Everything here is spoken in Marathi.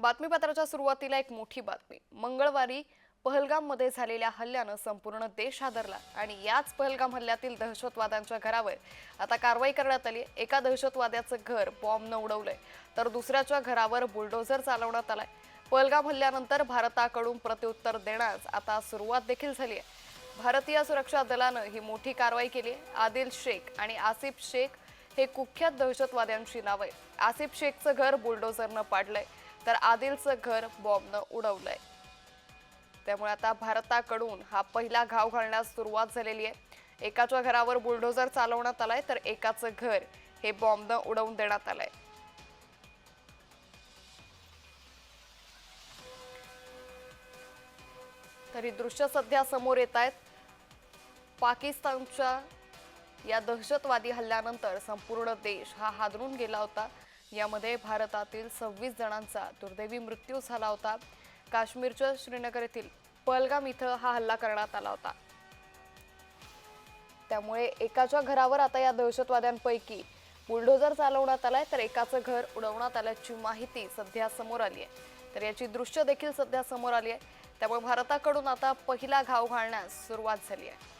बातमीपत्राच्या सुरुवातीला एक मोठी बातमी. मंगळवारी पहलगाममध्ये झालेल्या हल्ल्यानं संपूर्ण देश हादरला आणि याच पहलगाम हल्ल्यातील दहशतवाद्यांच्या घरावर आता कारवाई करण्यात आली. एका दहशतवाद्याचं घर बॉम्बनं उडवलंय तर दुसऱ्याच्या घरावर बुलडोझर चालवण्यात आलाय. पहलगाम हल्ल्यानंतर भारताकडून प्रत्युत्तर देण्यास आता सुरुवात देखील झाली आहे. भारतीय सुरक्षा दलानं ही मोठी कारवाई केली आहे. आदिल शेख आणि आसिफ शेख हे कुख्यात दहशतवाद्यांची नाव आहे आसिफ शेखचं घर बुलडोझरनं पाडलंय. तर आदिलचं घर बॉम्बनं उडवलंय. त्यामुळे आता भारताकडून हा पहिला घाव घालण्यास सुरुवात झालेली आहे. एकाच्या घरावर बुलडोझर चालवण्यात आलाय तर एकाचं घर हे बॉम्बनं उडवून देण्यात आलंय. तर ही दृश्य सध्या समोर येत आहेत. पाकिस्तानच्या या दहशतवादी हल्ल्यानंतर संपूर्ण देश हा हादरून गेला होता. यामध्ये भारतातील सव्वीस जणांचा दुर्दैवी मृत्यू झाला होता. काश्मीरच्या श्रीनगर येथील पहलगाम इथं हा हल्ला करण्यात आला होता. त्यामुळे एकाच्या घरावर आता या दहशतवाद्यांपैकी बुलडोझर चालवण्यात आलाय तर एकाचं घर उडवण्यात आल्याची माहिती सध्या समोर आली आहे. तर याची दृश्य देखील सध्या समोर आली आहे. त्यामुळे भारताकडून आता पहिला घाव घालण्यास सुरुवात झाली आहे.